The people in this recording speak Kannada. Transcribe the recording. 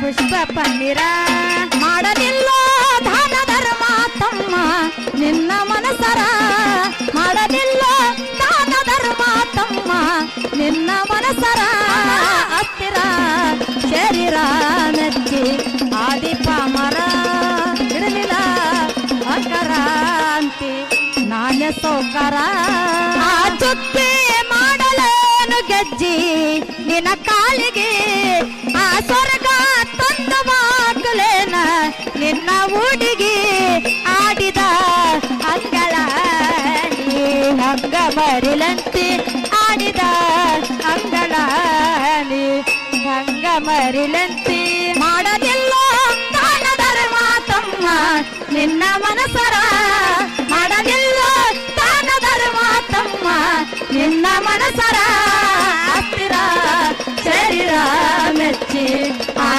ಪುಷ್ಪ ಪನ್ನೀರ ಮಾಡಲಿಲ್ಲ ದಾನ ಧರ್ಮ ತಮ್ಮ ನಿನ್ನ ಮನಸರ. ಮಾಡಲಿಲ್ಲ ದಾನ ಧರ್ಮ ತಮ್ಮ ನಿನ್ನ ಮನಸರ. ಹತ್ತಿರ ಶರೀರ ಮೆಚ್ಚಿ ಆದಿಪ ಮರ ಇರಲಿಲ್ಲ ಅಕರಾಂತಿ ನಾಣ್ಯ ಸೌಕರ. ಆ ಚುಕ್ಕಿ ಮಾಡಲೇನು ಗೆಜ್ಜಿ ನಿನ್ನ ಕಾಲಿಗೆ ಹುಡುಗಿ ಆಡಿದ ಅಂಗಳ ಹಂಗ ಮರಿಲಂತಿ ಆಡಿದ ಅಂಗಳ ಹಂಗ ಮರಿಲಂತಿ ಮಾಡಲಿಲ್ಲ ತಾನದರ ಮಾತಮ್ಮ ನಿನ್ನ ಮನಸರ ಮಾಡಲಿಲ್ಲ ತಾನದರ ಮಾತಮ್ಮ ನಿನ್ನ ಮನಸರ ಹತ್ತಿರ ಶರೀರ ಮೆಚ್ಚಿ